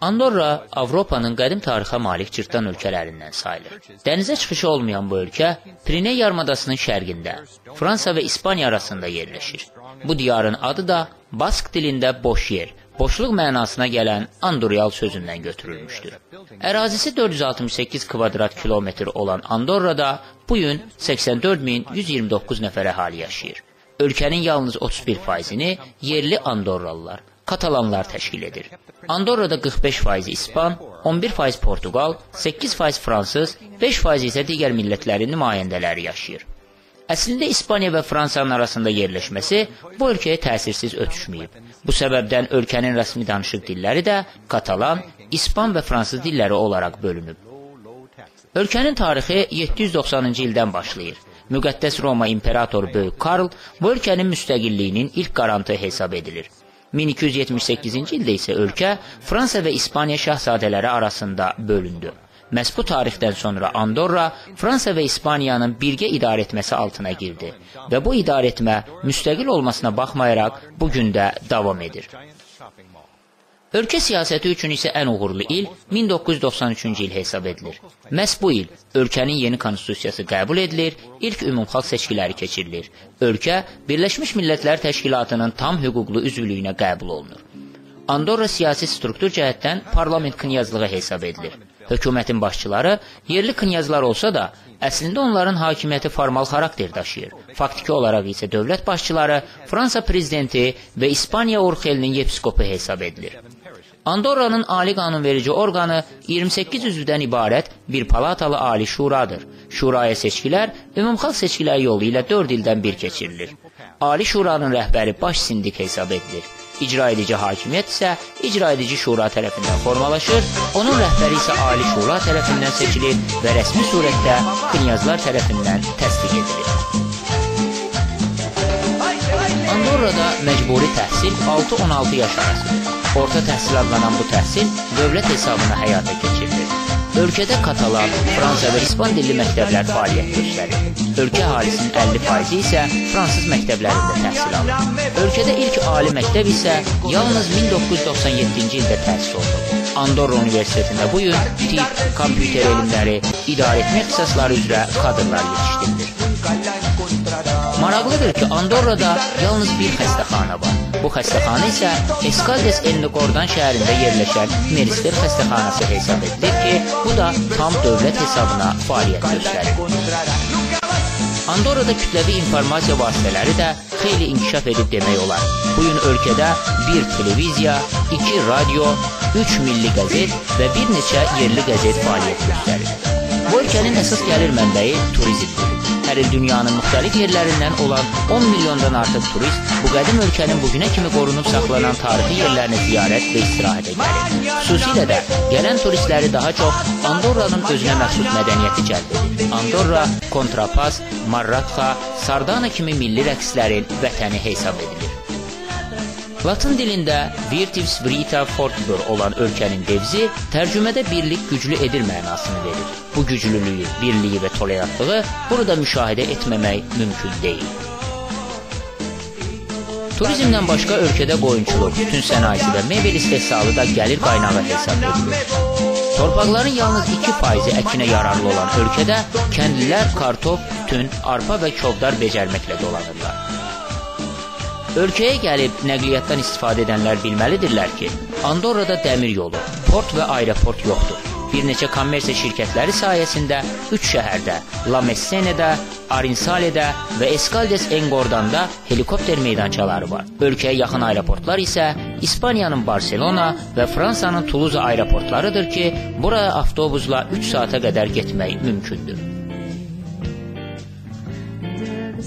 Andorra Avropanın qədim tarixə malik cırtdan ölkələrindən sayılır. Dənizə çıxışı olmayan bu ölkə Piriney yarımadasının şərqində, Fransa və İspaniya arasında yerləşir. Bu diyarın adı da Bask dilində boş yer, boşluq mənasına gələn Andorial sözündən götürülmüşdür. Ərazisi 468 kvadrat kilometr olan Andorrada bu gün 84129 nəfər əhali yaşayır. Ölkənin yalnız 31%-ni yerli Andorralılar, katalanlar təşkil edir. Andorrada 45% İspan, 11% Portuqal, 8% fransız, 5% isə digər millətlərin nümayəndələri yaşayır. Əslində İspaniya və Fransanın arasında yerləşməsi bu ölkəyə təsirsiz ötüşməyib. Bu səbəbdən ölkənin rəsmi danışıq dilləri də katalan, İspan və fransız dilləri olaraq bölünüb. Ölkənin tarixi 790-cı ildən başlayır. Müqəddəs Roma imperatoru Böyük Karl bu ölkənin müstəqilliyinin ilk qarantı hesab edilir. 1278-ci ildə isə ölkə Fransa və İspaniya şahzadələri arasında bölündü. Məhz bu tarixdən sonra Andorra Fransa və İspaniyanın birgə idarə etməsi altına girdi və bu idarə etmə müstəqil olmasına baxmayaraq bu gün də davam edir. Ölkə siyasəti üçün isə ən uğurlu il 1993-cü il hesab edilir. Məhz bu il ölkənin yeni konstitusiyası qəbul edilir, ilk ümumxalq seçkiləri keçirilir. Ölkə Birləşmiş Millətlər Təşkilatının tam hüquqlu üzvlüyünə qəbul olunur. Andorra siyasi struktur cəhətdən parlament knyazlığı hesab edilir. Hökumətin başçıları yerli knyazlar olsa da, əslində onların hakimiyyəti formal xarakter daşıyır. Faktiki olaraq isə dövlət başçıları Fransa prezidenti və İspaniya Orxelinin yepiskopu hesab edilir. Andorranın ali qanunverici orqanı 28 üzvdən ibarət bir palatalı ali şuradır. Şuraya seçkilər ümumxalq seçkiləri yolu ilə 4 ildən bir keçirilir. Ali şuranın rəhbəri baş sindik hesab edilir. İcra edici hakimiyyət isə icra edici şura tərəfindən formalaşır, onun rəhbəri isə ali şura tərəfindən seçilir və rəsmi surətdə knyazlar tərəfindən təsdiq edilir. Andorrada məcburi təhsil 6-16 yaş arasıdır. Orta təhsil adlanan bu təhsil dövlət hesabına həyata keçirilir. Ölkədə katalan, fransa və ispan dilli məktəblər fəaliyyət göstərir. Ölkə əhalisinin 50% isə fransız məktəblərində təhsil alır. Ölkədə ilk ali məktəb isə yalnız 1997-ci ildə təsis olunub. Andorra Universitetində bu gün tibb, kompüter elmləri, idarə etmə ixtisasları üzrə kadrlar yetişdirilir. Maraqlıdır ki, Andorrada yalnız bir xəstəxana var. Bu xəstəxana isə Escaldes Enniqordan şəhərində yerləşən Merister xəstəxanası hesab edilir ki, bu da tam dövlət hesabına fəaliyyət göstərir. Andorrada kütləvi informasiya vasitələri də xeyli inkişaf edib demək olar. Bu gün ölkədə bir televiziya, iki radio, üç milli qəzet və bir neçə yerli qəzet fəaliyyət göstərir. Bu ölkənin əsas gəlir mənbəyi turizmdir hər il dünyanın müxtəlif yerlərindən olan 10 milyondan artıq turist bu qədim ölkənin bugünə kimi qorunub saxlanan tarixi yerlərini ziyarət və istirahətə gəlir. Xüsusilə də gələn turistləri daha çox Andorranın özünə məxsus mədəniyyəti cəlb edir. Andorra kontrapas, marratxa, sardana kimi milli rəqslərin vətəni hesab edilir. Latın dilində Virtus Vita Fortibur olan ölkənin devzi tərcümədə birlik güclü edir mənasını verir. Bu güclülüyü, birliyi və tolerantlığı burada müşahidə etməmək mümkün deyil. Turizmdən başqa ölkədə qoyunçuluq, tütün sənayesi və mebel istehsalı da gəlir qaynağı hesab edilir. Torpaqların yalnız 2%-i əkinə yararlı olan ölkədə kəndlilər kartof, tütün, arpa və kobdar becərməklə dolanırlar. Ölkəyə gəlib nəqliyyatdan istifadə edənlər bilməlidirlər ki, Andorrada dəmir yolu, port və aeroport yoxdur. Bir neçə kommersiya şirkətləri sayəsində 3 şəhərdə, La Messenedə, Arinsaledə və Escaldes Engordanda helikopter meydançaları var. Ölkəyə yaxın aeroportlar isə İspaniyanın Barselona və Fransanın Toulouse aeroportlarıdır ki, buraya avtobusla 3 saata qədər getmək mümkündür.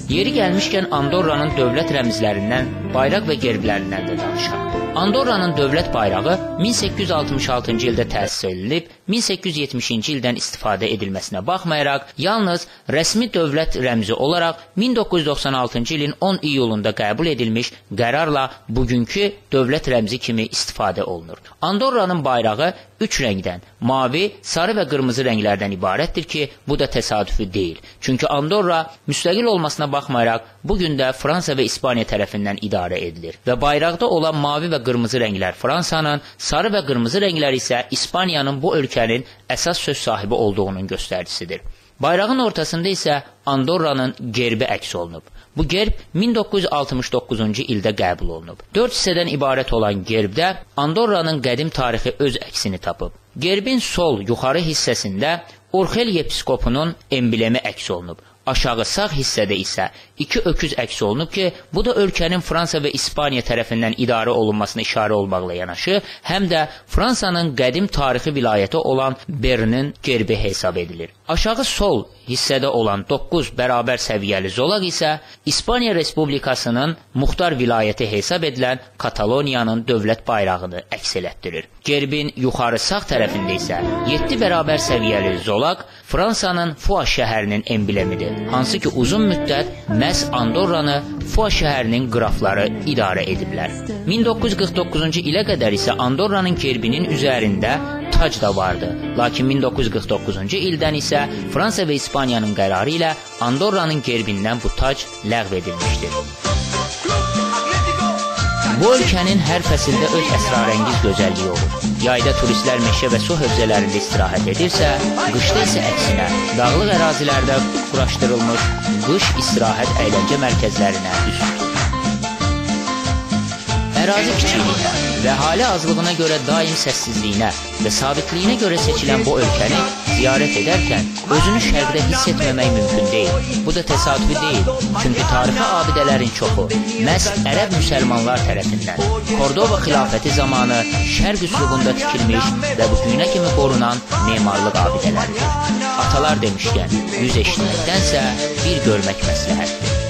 Yeri gəlmişkən Andorranın dövlət rəmzlərindən, bayraq və gerblərindən də danışaq. Andorranın dövlət bayrağı 1866-cı ildə təsis edilib, 1870-ci ildən istifadə edilməsinə baxmayaraq, yalnız rəsmi dövlət rəmzi olaraq 1996-cı ilin 10 iyulunda qəbul edilmiş qərarla bugünkü dövlət rəmzi kimi istifadə olunur. Andorranın bayrağı üç rəngdən, mavi, sarı və qırmızı rənglərdən ibarətdir ki, bu da təsadüfi deyil. Çünki Andorra müstəqil olmasına baxmayaraq, bu gün də Fransa və İspaniya tərəfindən idarə edilir və bayraqda olan mavi və qırmızı rənglər Fransanın, sarı və qırmızı rənglər isə İspaniyanın bu ölkənin əsas söz sahibi olduğunun göstəricisidir. Bayrağın ortasında isə Andorranın gerbi əks olunub. Bu gerb 1969-cu ildə qəbul olunub. 4 hissədən ibarət olan gerbdə Andorranın qədim tarixi öz əksini tapıb. Gerbin sol yuxarı hissəsində Orxel yepiskopunun emblemi əks olunub. Aşağı sağ hissədə isə iki öküz əks olunub ki, bu da ölkənin Fransa və İspaniya tərəfindən idarə olunmasına işarə olmaqla yanaşı, həm də Fransanın qədim tarixi vilayəti olan Bernin gerbi hesab edilir. Aşağı sol hissədə olan 9 bərabər səviyyəli zolaq isə İspaniya Respublikasının muxtar vilayəti hesab edilən Kataloniyanın dövlət bayrağını əks elətdirir. Gerbin yuxarı sağ tərəfində isə 7 bərabər səviyyəli zolaq Fransanın Fua şəhərinin emblemidir hansı ki uzun müddət məhz Andorranı Fua şəhərinin qrafları idarə ediblər. 1949-cu ilə qədər isə Andorranın gerbinin üzərində tac da vardı. Lakin 1949-cu ildən isə Fransa və İspaniyanın qərarı ilə Andorranın gerbindən bu tac ləğv edilmişdir. Bu ölkənin hər fəsildə öz əsrarəngiz gözəlliyi olur. Yayda turistlər meşə və su hövzələrində istirahət edirsə, qışda isə əksinə dağlıq ərazilərdə quraşdırılmış qış istirahət əyləncə mərkəzlərinə üst tutur. Ərazi kiçikliyinə və əhali azlığına görə daim səssizliyinə və sabitliyinə görə seçilən bu ölkəni ziyarət edərkən özünü şərqdə hiss etməmək mümkün deyil. Bu da təsadüfi deyil, çünki tarixi abidələrin çoxu məhz ərəb müsəlmanlar tərəfindən Kordova xilafəti zamanı şərq üslubunda tikilmiş və bu günə kimi qorunan memarlıq abidələridir. Atalar demişkən, yüz eşitməkdənsə bir görmək məsləhətdir.